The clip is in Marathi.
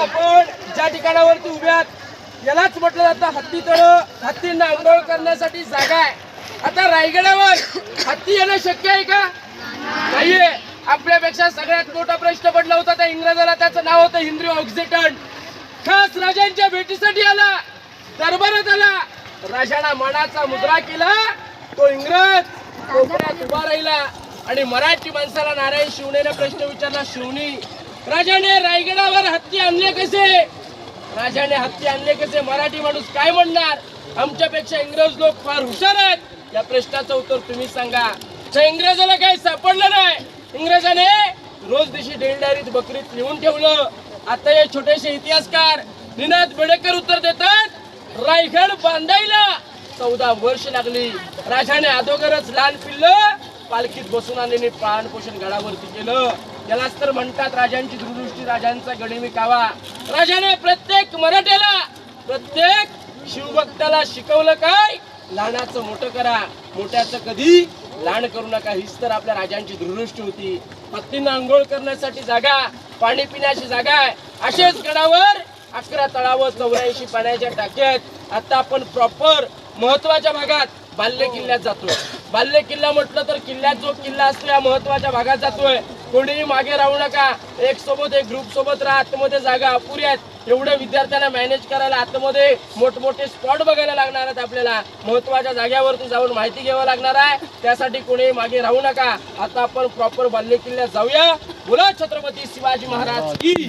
आपण ज्या रायगडावरती उभ्यात यालाच म्हटलं जातं हत्ती तळ. हत्तींना आंघोळ करण्यासाठी जागा आहे. आता रायगडावर हत्ती येणं शक्य आहे का? नाहीये. आपल्यापेक्षा सगळ्यात मोठा प्रश्न पडला होता त्या इंग्रजाला. त्याचं नाव होतं हिंद्री ऑक्झिटन खास राजांच्या भेटीसाठी आला. दरबारात आला. राजाना मनाचा मुद्रा केला. तो इंग्रज कोकणात उभा राहिला आणि मराठी माणसाला नारायण शिवनेनं प्रश्न विचारला शिवणी राजाने रायगडावर हत्ती आणले कसे? राजाने हत्ती आणले कसे? मराठी माणूस काय म्हणणार? आमच्यापेक्षा इंग्रज लोक फार हुशार आहेत. या प्रश्नाचं उत्तर तुम्ही सांगा. इंग्रजाला काही सापडलं नाही? इंग्रजाने रोज दिशी डेलडारीत बकरीत लिहून ठेवलं. आता हे छोटेसे इतिहासकार निनाद बेडेकर उत्तर देतात. रायगड बांधायला चौदा वर्ष लागली. राजाने अगोदरच लहान पिल्ल पालखीत बसून आणि प्राणपोषण गडावरती केलं. यालाच तर म्हणतात राजांची दूरदृष्टी राजांचा गणिमी कावा. राजाने प्रत्येक मराठ्याला प्रत्येक शिवभक्ताला शिकवलं काय? लहानाचं मोठं करा. मोठ्याचं कधी लहान करू नका. हीच तर आपल्या राजांची दूरदृष्टी होती. हत्तींना आंघोळ करण्यासाठी जागा पाणी पिण्याची जागा आहे. असेच गडावर अकरा तळावर चौऱ्याऐंशी पाण्याच्या टाक्यात आता आपण प्रॉपर महत्त्वाच्या भागात बाल्य किल्ल्यात जातोय. बाल्य किल्ला म्हटलं तर किल्ल्यात जो किल्ला असतो या महत्त्वाच्या भागात जातोय. कोणीही मागे राहू नका. एक सोबत एक ग्रुप सोबत राहा. आतमध्ये जागा अपुरी आहेत. एवढ्या विद्यार्थ्यांना मॅनेज करायला आतमध्ये मोठमोठे स्पॉट बघायला लागणार आहेत आपल्याला. महत्त्वाच्या जाग्यावरती जाऊन माहिती घ्यावं लागणार आहे. त्यासाठी कोणीही मागे राहू नका. आता आपण प्रॉपर बाल्य किल्ल्यात जाऊया. बोला छत्रपती शिवाजी महाराज की